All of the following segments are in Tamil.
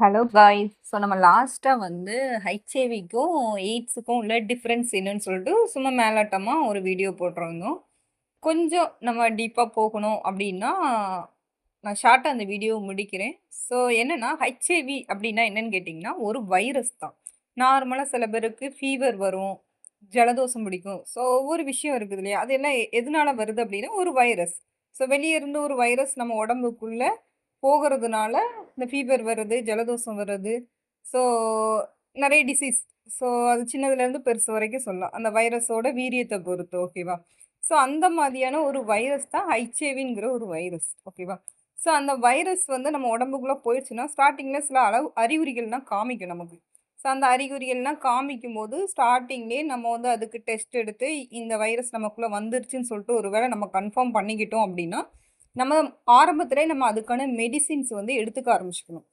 ஹலோ காய்ஸ் ஸோ நம்ம லாஸ்ட்டாக வந்து ஹெச்ஐவிக்கும் எய்ட்ஸுக்கும் உள்ள டிஃப்ரென்ஸ் என்னன்னு சொல்லிட்டு சும்மா மேலாட்டமாக ஒரு வீடியோ போட்டிருந்தோம். கொஞ்சம் நம்ம டீப்பாக போகணும் அப்படின்னா நான் ஷார்ட்டாக அந்த வீடியோ முடிக்கிறேன். ஸோ என்னென்னா ஹெச்ஐவி அப்படின்னா என்னென்னு கேட்டிங்கன்னா ஒரு வைரஸ் தான். நார்மலாக சில பேருக்கு ஃபீவர் வரும் ஜலதோஷம் பிடிக்கும். ஸோ ஒவ்வொரு விஷயம் இருக்குது இல்லையா? அது எல்லாம் எதனால் வருது அப்படின்னா ஒரு வைரஸ் ஸோ வெளியே இருந்து ஒரு வைரஸ் நம்ம உடம்புக்குள்ளே போகிறதுனால இந்த ஃபீவர் வர்றது ஜலதோஷம் வர்றது. ஸோ நிறைய டிசீஸ் ஸோ அது சின்னதுலேருந்து பெருசு வரைக்கும் சொல்லலாம். அந்த வைரஸோட வீரியத்தை பொறுத்து ஓகேவா ஸோ அந்த மாதிரியான ஒரு வைரஸ் தான் ஹைச்சேவிங்கிற ஒரு வைரஸ் ஓகேவா ஸோ அந்த வைரஸ் வந்து நம்ம உடம்புக்குள்ளே போயிடுச்சுன்னா ஸ்டார்டிங்கில் சில அளவு அறிகுறிகள்லாம் காமிக்கும் நமக்கு. ஸோ அந்த அறிகுறிகள்லாம் காமிக்கும் போது ஸ்டார்டிங்லேயே நம்ம வந்து அதுக்கு டெஸ்ட் எடுத்து இந்த வைரஸ் நமக்குள்ளே வந்துருச்சுன்னு சொல்லிட்டு ஒரு வேளை நம்ம கன்ஃபார்ம் பண்ணிக்கிட்டோம் அப்படின்னா நம்ம ஆரம்பத்திலே நம்ம அதுக்கான மெடிசின்ஸ் வந்து எடுத்துக்க ஆரம்பிச்சுக்கணும்.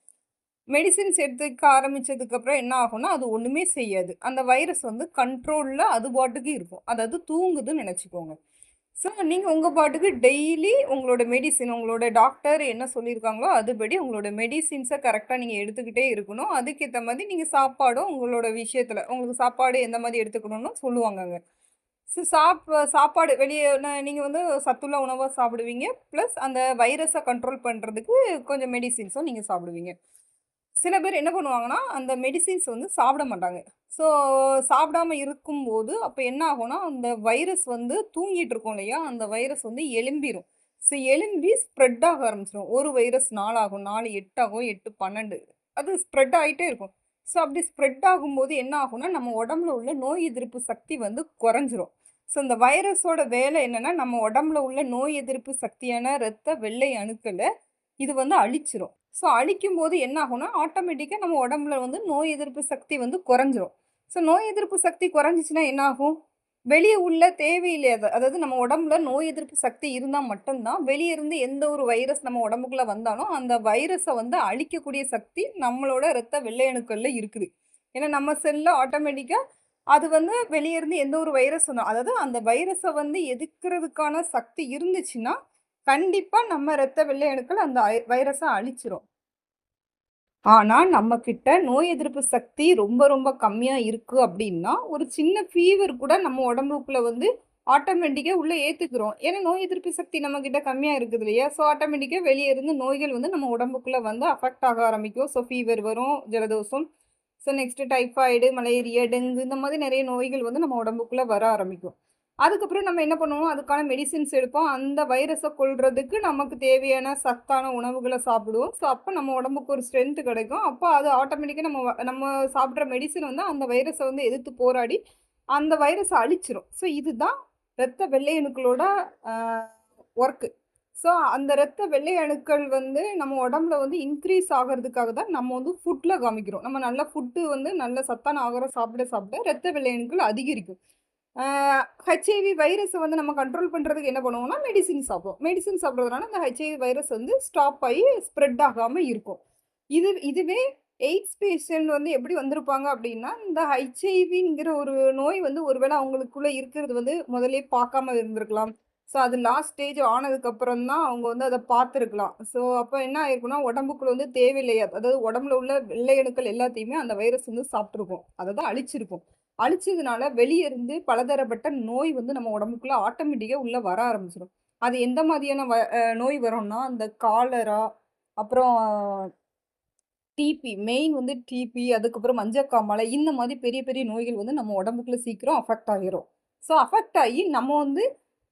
மெடிசின்ஸ் எடுத்துக்க ஆரம்பிச்சதுக்கப்புறம் என்ன ஆகும்னா அது ஒன்றுமே செய்யாது. அந்த வைரஸ் வந்து கண்ட்ரோலில் அது பாட்டுக்கு இருக்கும். அதாவது தூங்குதுன்னு நினச்சிக்கோங்க. ஸோ நீங்கள் உங்கள் பாட்டுக்கு டெய்லி உங்களோட மெடிசின் உங்களோட டாக்டர் என்ன சொல்லியிருக்காங்களோ அதுபடி உங்களோட மெடிசின்ஸை கரெக்டாக நீங்கள் எடுத்துக்கிட்டே இருக்கணும். அதுக்கேற்ற மாதிரி நீங்கள் சாப்பாடும் உங்களோட விஷயத்தில் உங்களுக்கு சாப்பாடு எந்த மாதிரி எடுத்துக்கணும்னு சொல்லுவாங்கங்க. சாப் சாப்பாடு வெளியே நீங்கள் வந்து சத்துள்ள உணவாக சாப்பிடுவீங்க. ப்ளஸ் அந்த வைரஸை கண்ட்ரோல் பண்ணுறதுக்கு கொஞ்சம் மெடிசின்ஸும் நீங்கள் சாப்பிடுவீங்க. சில பேர் என்ன பண்ணுவாங்கன்னா அந்த மெடிசின்ஸ் வந்து சாப்பிட மாட்டாங்க. ஸோ சாப்பிடாம இருக்கும்போது அப்போ என்ன ஆகும்னா அந்த வைரஸ் வந்து தூங்கிட்டு இருக்கோம் இல்லையா? அந்த வைரஸ் வந்து எலும்பிடும் ஸோ எலும்பி ஸ்ப்ரெட் ஆக ஆரம்பிச்சிடும் ஒரு வைரஸ் நாலாகும் நாலு எட்டாகும் எட்டு பன்னெண்டு. அது ஸ்ப்ரெட் ஆகிட்டே இருக்கும். ஸோ அப்படி ஸ்ப்ரெட் ஆகும்போது என்ன ஆகும்னா நம்ம உடம்புல உள்ள நோய் எதிர்ப்பு சக்தி வந்து குறைஞ்சிரும். ஸோ இந்த வைரஸோட வேலை என்னென்னா நம்ம உடம்புல உள்ள நோய் எதிர்ப்பு சக்தியான இரத்த வெள்ளை அணுக்களை இது வந்து அழிச்சிரும். ஸோ அழிக்கும் போது என்ன ஆகும்னா ஆட்டோமேட்டிக்காக நம்ம உடம்புல வந்து நோய் எதிர்ப்பு சக்தி வந்து குறைஞ்சிரும். ஸோ நோய் எதிர்ப்பு சக்தி குறைஞ்சிச்சின்னா என்ன ஆகும்? வெளியே உள்ள தேவையில்லாத அதாவது நம்ம உடம்புல நோய் எதிர்ப்பு சக்தி இருந்தால் மட்டும்தான் வெளியே இருந்து எந்த ஒரு வைரஸ் நம்ம உடம்புக்குள்ளே வந்தாலும் அந்த வைரஸை வந்து அழிக்கக்கூடிய சக்தி நம்மளோட இரத்த வெள்ளையணுக்களில் இருக்குது. ஏன்னா நம்ம செல்லில் ஆட்டோமேட்டிக்காக அது வந்து வெளியே இருந்து எந்த ஒரு வைரஸ் வந்தாலும் அதாவது அந்த வைரஸை வந்து எதிர்க்கிறதுக்கான சக்தி இருந்துச்சுன்னா கண்டிப்பாக நம்ம இரத்த வெள்ளை அணுக்கள் அந்த வைரஸை அழிச்சிரும். ஆனால் நம்ம கிட்ட நோய் எதிர்ப்பு சக்தி ரொம்ப ரொம்ப கம்மியாக இருக்குது அப்படின்னா ஒரு சின்ன ஃபீவர் கூட நம்ம உடம்புக்குள்ள வந்து ஆட்டோமேட்டிக்காக உள்ளே ஏற்றுக்கிறோம் ஏன்னா நோய் எதிர்ப்பு சக்தி நம்ம கிட்ட கம்மியாக இருக்குது இல்லையா? ஸோ ஆட்டோமேட்டிக்காக வெளியே இருந்து நோய்கள் வந்து நம்ம உடம்புக்குள்ளே வந்து அஃபெக்ட் ஆக ஆரம்பிக்கும். ஸோ ஃபீவர் வரும் ஜலதோஷம் so next typhoid malaria dengue இந்த மாதிரி நிறைய நோய்கள் வந்து நம்ம உடம்புக்குள்ளே வர ஆரம்பிக்கும். அதுக்கப்புறம் நம்ம என்ன பண்ணுவோம்? அதுக்கான மெடிசின்ஸ் எடுப்போம். அந்த வைரஸை கொள்றதுக்கு நமக்கு தேவையான சத்தான உணவுகளை சாப்பிடுவோம். ஸோ அப்போ நம்ம உடம்புக்கு ஒரு ஸ்ட்ரென்த்து கிடைக்கும். அப்போ அது ஆட்டோமேட்டிக்காக நம்ம வ- நம்ம சாப்பிட்ற மெடிசின் வந்து அந்த வைரஸை வந்து எதிர்த்து போராடி அந்த வைரஸை அழிச்சிரும். ஸோ இதுதான் இரத்த வெள்ளையணுக்களோட ஒர்க்கு ஸோ அந்த இரத்த வெள்ளை அணுக்கள் வந்து நம்ம உடம்புல வந்து இன்க்ரீஸ் ஆகிறதுக்காக தான் நம்ம வந்து ஃபுட்டில் காமிக்கிறோம். நம்ம நல்ல ஃபுட்டு வந்து நல்ல சத்தான ஆகாரம் சாப்பிட சாப்பிட ரத்த வெள்ளை அணுக்கள் அதிகரிக்கும். ஹெச்ஐவி வைரஸை வந்து நம்ம கண்ட்ரோல் பண்ணுறதுக்கு என்ன பண்ணுவோம்னா மெடிசின் சாப்பிடுவோம். மெடிசின் சாப்பிட்றதுனால அந்த ஹெச்ஐவி வைரஸ் வந்து ஸ்டாப் ஆகி ஸ்ப்ரெட் ஆகாமல் இருக்கும். இது இதுவே எய்ட்ஸ் பேஷண்ட் வந்து எப்படி வந்திருப்பாங்க அப்படின்னா இந்த ஹெச்ஐவிங்கிற ஒரு நோய் வந்து ஒருவேளை அவங்களுக்குள்ளே இருக்கிறது வந்து முதல்ல பார்க்காம இருந்திருக்கலாம். ஸோ அது லாஸ்ட் ஸ்டேஜ் ஆனதுக்கப்புறம் தான் அவங்க வந்து அதை பார்த்துருக்கலாம். ஸோ அப்போ என்ன ஆயிருக்குன்னா உடம்புக்குள்ள வந்து தேவையில்லையா அதாவது உடம்புல உள்ள வெள்ளையணுக்கள் எல்லாத்தையுமே அந்த வைரஸ் வந்து சாப்பிட்ருக்கும் அதை தான் அழிச்சிருக்கும். அழிச்சதுனால வெளியே இருந்து பலதரப்பட்ட நோய் வந்து நம்ம உடம்புக்குள்ள ஆட்டோமேட்டிக்காக உள்ளே வர ஆரம்பிச்சிடும் அது எந்த மாதிரியான வ நோய் வரும்னா அந்த காலரா அப்புறம் டிபி மெயின் வந்து டிபி அதுக்கப்புறம் மஞ்சக்காமலை இந்த மாதிரி பெரிய பெரிய நோய்கள் வந்து நம்ம உடம்புக்குள்ள சீக்கிரம் அஃபெக்ட் ஆகிரும். ஸோ அஃபெக்ட் ஆகி நம்ம வந்து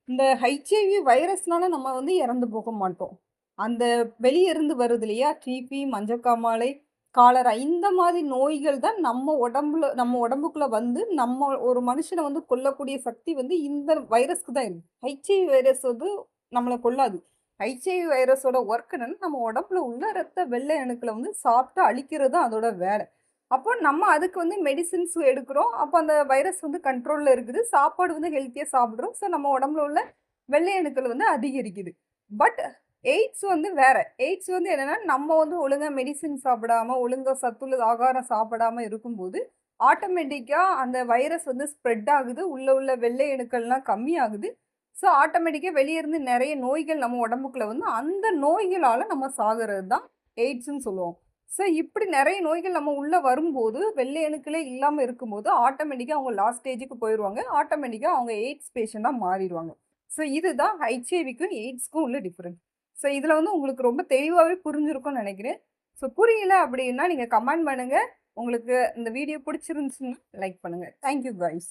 இந்த ஹெச்ஐவி வைரஸ்னால நம்ம வந்து இறந்து போக மாட்டோம். அந்த வெளியே இருந்து வருது இல்லையா? டிபி மஞ்சக்காமாலை காலரா இந்த மாதிரி நோய்கள் தான் நம்ம உடம்புல நம்ம உடம்புக்குள்ளே வந்து நம்ம ஒரு மனுஷனை வந்து கொல்லக்கூடிய சக்தி வந்து இந்த வைரஸ்க்கு தான் இருக்குது ஹெச்ஐவி வைரஸ் வந்து நம்மளை கொல்லாது ஹெச்ஐவி வைரஸோட ஒர்க் நம்ம உடம்புல உள்ள ரத்த வெள்ளை அணுக்களை வந்து சாப்பிட்டு அழிக்கிறது தான் அதோட வேலை. அப்போ நம்ம அதுக்கு வந்து மெடிசின்ஸ் எடுக்கிறோம். அப்போ அந்த வைரஸ் வந்து கண்ட்ரோலில் இருக்குது. சாப்பாடு வந்து ஹெல்த்தியாக சாப்பிட்றோம். ஸோ நம்ம உடம்புல உள்ள வெள்ளை அணுக்கள் வந்து அதிகரிக்குது. பட் எய்ட்ஸ் வந்து வேற. எய்ட்ஸ் வந்து என்னன்னா நம்ம வந்து ஒழுங்காக மெடிசின் சாப்பிடாம ஒழுங்கா சத்துள்ள ஆகாரம் சாப்பிடாம இருக்கும்போது ஆட்டோமேட்டிக்காக அந்த வைரஸ் வந்து ஸ்ப்ரெட் ஆகுது. உள்ளே உள்ள வெள்ளை அணுக்கள்லாம் கம்மியாகுது. ஸோ ஆட்டோமேட்டிக்காக வெளியே இருந்து நிறைய நோய்கள் நம்ம உடம்புக்குள்ளே வந்து அந்த நோய்களால் நம்ம சாகிறது தான் எய்ட்ஸ்ன்னு சொல்லுவோம். ஸோ இப்படி நிறைய நோய்கள் நம்ம உள்ளே வரும்போது, வெள்ளை அணுக்களே இல்லாமல் இருக்கும்போது, ஆட்டோமேட்டிக்காக அவங்க லாஸ்ட் ஸ்டேஜுக்கு போயிடுவாங்க ஆட்டோமேட்டிக்காக அவங்க எய்ட்ஸ் பேஷண்ட்டாக மாறிடுவாங்க. ஸோ இதுதான் ஹெச்ஐவிக்கும், எய்ட்ஸ்க்கும் உள்ள டிஃப்ரெண்ட் ஸோ இதில் வந்து உங்களுக்கு ரொம்ப தெளிவாகவே புரிஞ்சிருக்கும்னு நினைக்கிறேன். ஸோ புரியல அப்படின்னா நீங்கள் கமெண்ட் பண்ணுங்கள் உங்களுக்கு இந்த வீடியோ புடிச்சிருந்துச்சுன்னா லைக் பண்ணுங்கள் தேங்க் யூ காய்ஸ்.